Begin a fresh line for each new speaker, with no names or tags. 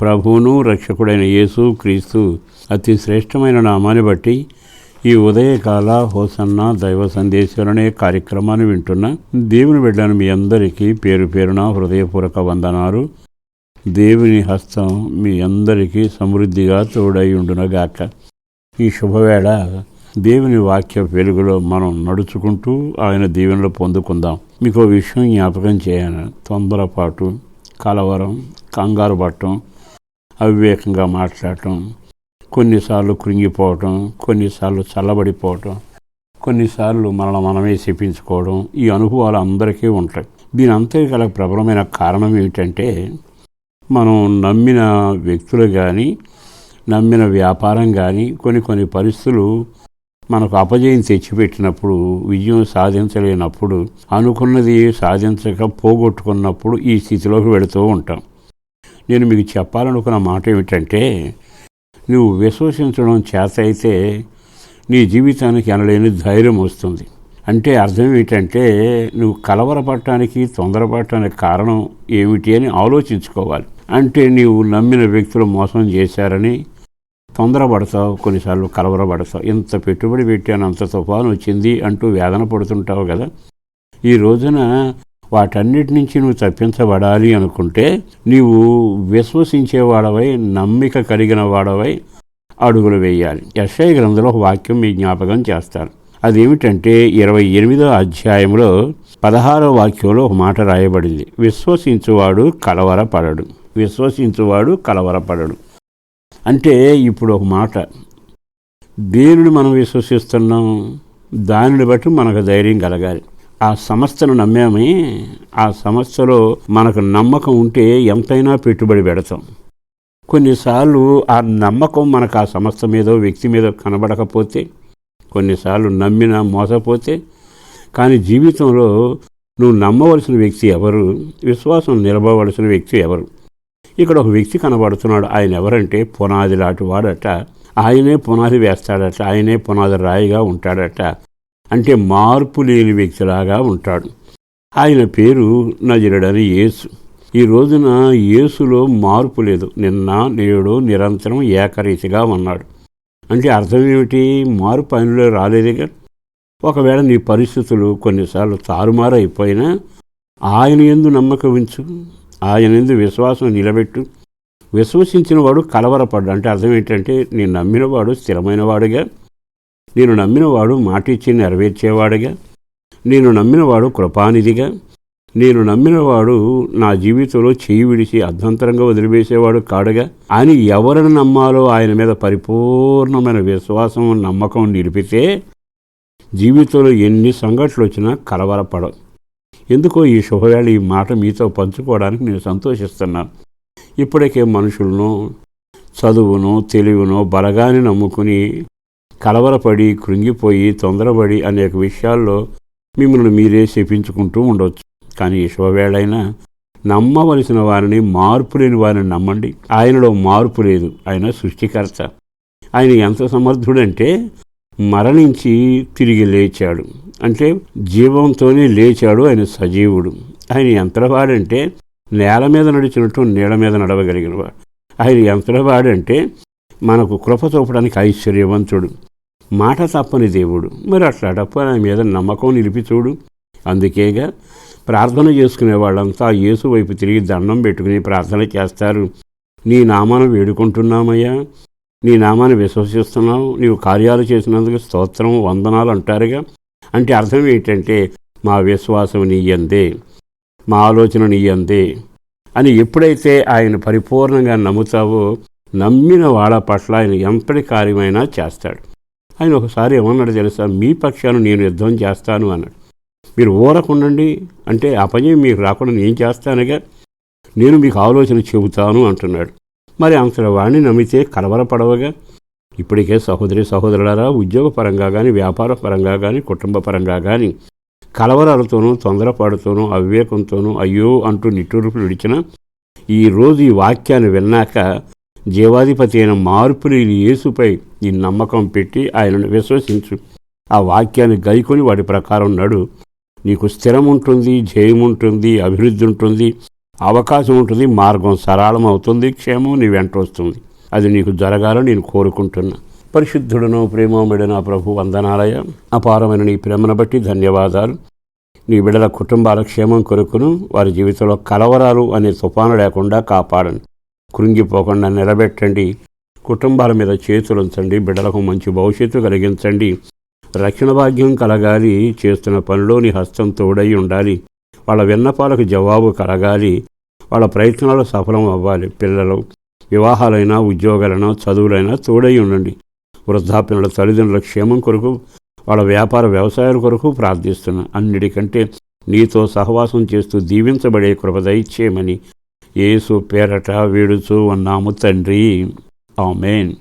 ప్రభువును రక్షకుడైన యేసు క్రీస్తు అతి శ్రేష్టమైన నామాన్ని బట్టి ఈ ఉదయకాల హోసన్న దైవ సందేశం అనే కార్యక్రమాన్ని వింటున్న దేవుని బిడ్డను మీ అందరికీ పేరు పేరున హృదయపూర్వక వందనాలు. దేవుని హస్తం మీ అందరికీ సమృద్ధిగా తోడై ఉండునగాక. ఈ శుభవేళ దేవుని వాక్య వెలుగులో మనం నడుచుకుంటూ ఆయన దీవెనలు పొందుకుందాం. మీకు విషయం జ్ఞాపకం చేయను. తొందరపాటు కలవరం కంగారు పట్టం అవివేకంగా మాట్లాడటం కొన్నిసార్లు కృంగిపోవటం కొన్నిసార్లు చల్లబడిపోవటం కొన్నిసార్లు మనల్ని మనమే చెప్పించుకోవడం ఈ అనుభవాలు అందరికీ ఉంటాయి. దీని అంతటి గల ప్రబలమైన కారణం ఏమిటంటే మనం నమ్మిన వ్యక్తులు కానీ నమ్మిన వ్యాపారం కానీ కొన్ని కొన్ని పరిస్థితులు మనకు అపజయం తెచ్చిపెట్టినప్పుడు విజయం సాధించలేనప్పుడు అనుకున్నది సాధించక పోగొట్టుకున్నప్పుడు ఈ స్థితిలోకి వెళుతూ ఉంటాం. నేను మీకు చెప్పాలనుకున్న మాట ఏమిటంటే నువ్వు విశ్వసించడం చేత అయితే నీ జీవితానికి అనలేని ధైర్యం వస్తుంది. అంటే అర్థం ఏమిటంటే నువ్వు కలవరపడటానికి తొందరపడటానికి కారణం ఏమిటి అని ఆలోచించుకోవాలి. అంటే నీవు నమ్మిన వ్యక్తులు మోసం చేశారని తొందరపడతావు కొన్నిసార్లు కలవరపడతావు. ఇంత పెట్టుబడి పెట్టాను అంత తుఫాను వచ్చింది అంటూ వేదన పడుతుంటావు కదా. ఈ రోజున వాటన్నిటి నుంచి నువ్వు తప్పించబడాలి అనుకుంటే నీవు విశ్వసించేవాడవై నమ్మిక కలిగిన వాడవై అడుగులు వేయాలి. యశయ గ్రంథంలో ఒక వాక్యం మీ జ్ఞాపకం చేస్తారు అదేమిటంటే ఇరవై ఎనిమిదో అధ్యాయంలో పదహారో వాక్యంలో ఒక మాట రాయబడింది. విశ్వసించువాడు కలవరపడడు. విశ్వసించువాడు కలవరపడడు. అంటే ఇప్పుడు ఒక మాట. దేనిని మనం విశ్వసిస్తున్నాం? దానిని బట్టి మనకు ధైర్యం కలగాలి. ఆ సంస్థను నమ్మామే. ఆ సంస్థలో మనకు నమ్మకం ఉంటే ఎంతైనా పెట్టుబడి పెడతాం. కొన్నిసార్లు ఆ నమ్మకం మనకు ఆ సంస్థ మీదో వ్యక్తి మీద కనబడకపోతే కొన్నిసార్లు నమ్మిన మోసపోతే కానీ జీవితంలో నువ్వు నమ్మవలసిన వ్యక్తి ఎవరు? విశ్వాసం నిలబవలసిన వ్యక్తి ఎవరు? ఇక్కడ ఒక వ్యక్తి కనబడుతున్నాడు. ఆయన ఎవరంటే పునాది లాంటి వాడట. ఆయనే పునాది వేస్తాడట. ఆయనే పునాది రాయిగా ఉంటాడట. అంటే మార్పు లేని వ్యక్తిలాగా ఉంటాడు. ఆయన పేరు నజరడని యేసు. ఈ రోజున యేసులో మార్పు లేదు. నిన్న నేడు నిరంతరం ఏకరీతిగా ఉన్నాడు. అంటే అర్థం ఏమిటి? మార్పు ఆయనలో రాలేదుగా ఒకవేళ నీ పరిస్థితులు కొన్నిసార్లు తారుమారైపోయినా ఆయన ఎందు నమ్మకం ఉంచు. ఆయన ఎందు విశ్వాసం నిలబెట్టు. విశ్వసించిన వాడు కలవరపడ్డు అంటే అర్థం ఏంటంటే నేను నమ్మినవాడు స్థిరమైనవాడుగా నేను నమ్మినవాడు మాటిచ్చి నెరవేర్చేవాడుగా. నేను నమ్మినవాడు కృపానిధిగా. నేను నమ్మినవాడు నా జీవితంలో చేయి విడిచి అర్ధంతరంగా వదిలివేసేవాడు కాడుగా. అని ఎవరిని నమ్మాలో ఆయన మీద పరిపూర్ణమైన విశ్వాసం నమ్మకం నిలిపితే జీవితంలో ఎన్ని సంఘటనలు వచ్చినా కలవరపడవు. ఎందుకో ఈ శుభవేళ ఈ మాట మీతో పంచుకోవడానికి నేను సంతోషిస్తున్నాను. ఇప్పటికే మనుషులను చదువును తెలివినో బలగాని నమ్ముకుని కలవరపడి కృంగిపోయి తొందరపడి అనేక విషయాల్లో మిమ్మల్ని మీరే శపించుకుంటూ ఉండవచ్చు కానీ ఈ శుభవేళైనా నమ్మవలసిన వారిని మార్పు లేని వారిని నమ్మండి. ఆయనలో మార్పు లేదు. ఆయన సృష్టికర్త. ఆయన ఎంత సమర్థుడంటే మరణించి తిరిగి లేచాడు. అంటే జీవంతోనే లేచాడు ఆయన సజీవుడు. ఆయన యంత్రవాడంటే నేల మీద నడిచినట్టు నీళ్ళ మీద నడవగలిగినవాడు. ఆయన యంత్రవాడంటే మనకు కృప చూపడానికి ఐశ్వర్యవంతుడు. మాట తప్పని దేవుడు. మరి అట్లాడప్పుడు ఆయన మీద నమ్మకం నిలిపి చూడు. అందుకేగా ప్రార్థన చేసుకునే వాళ్ళంతా యేసు వైపు తిరిగి దండం పెట్టుకుని ప్రార్థన చేస్తారు. నీ నామాను వేడుకుంటున్నామయ్యా. నీ నామాన్ని విశ్వసిస్తున్నావు. నీవు కార్యాలు చేసినందుకు స్తోత్రం వందనాలు అంటారుగా. అంటే అర్థం ఏంటంటే మా విశ్వాసం నీయందే మా ఆలోచన నీయందే అని ఎప్పుడైతే ఆయన పరిపూర్ణంగా నమ్ముతావో నమ్మిన వాళ్ళ పట్ల ఆయన ఎంతటి కార్యమైనా చేస్తాడు. ఆయన ఒకసారి ఏమన్నాడు తెలుసా? మీ పక్షాన్ని నేను యుద్ధం చేస్తాను అన్నాడు. మీరు ఊరకుండండి అంటే అపజయం మీకు రాకుండా నేను చేస్తానుగా నేను మీకు ఆలోచన చెబుతాను అంటున్నాడు. మరి అంతటి వాడిని నమ్మితే కలవరపడవగా ఇప్పటికే సహోదరి సహోదరులారా ఉద్యోగపరంగా కానీ వ్యాపార పరంగా కానీ కుటుంబ పరంగా కానీ కలవరాలతోనూ తొందరపాటుతోనూ అవివేకంతోనూ అయ్యో అంటూ నిట్టూర్పులు విడిచిన ఈరోజు ఈ వాక్యాన్ని విన్నాక జీవాధిపతి అయిన మార్పులేని యేసుపై నీ నమ్మకం పెట్టి ఆయనను విశ్వసించు. ఆ వాక్యాన్ని గైకొని వాటి ప్రకారం నడు. నీకు స్థిరం ఉంటుంది జయం ఉంటుంది అభివృద్ధి ఉంటుంది అవకాశం ఉంటుంది మార్గం సరళం అవుతుంది క్షేమం నీ వెంట వస్తుంది. అది నీకు జరగాలని నేను కోరుకుంటున్నా. పరిశుద్ధుడును ప్రేమోమిడిన ప్రభు వందనాలయ. అపారమైన నీ ప్రేమను బట్టి ధన్యవాదాలు. నీ బిడల కుటుంబాల క్షేమం కొరకును వారి జీవితంలో కలవరాలు అనే తుఫాను లేకుండా కాపాడండి. కృంగిపోకుండా నిలబెట్టండి. కుటుంబాల మీద చేతులు ఉంచండి. బిడ్డలకు మంచి భవిష్యత్తు కలిగించండి. రక్షణ భాగ్యం కలగాలి. చేస్తున్న పనిలో నీ హస్తం తోడై ఉండాలి. వాళ్ళ విన్నపాలకు జవాబు కలగాలి. వాళ్ళ ప్రయత్నాలు సఫలం అవ్వాలి. పిల్లలు వివాహాలైనా ఉద్యోగాలైనా చదువులైనా తోడై ఉండండి. వృద్ధాప్యుల తల్లిదండ్రుల క్షేమం కొరకు వాళ్ళ వ్యాపార వ్యవసాయాల కొరకు ప్రార్థిస్తున్నా. అన్నిటికంటే నీతో సహవాసం చేస్తూ దీవించబడే కృప దయచేయమని యేసు పేరట వేడుచూ ఉన్నాము తండ్రి. ఆమెన్.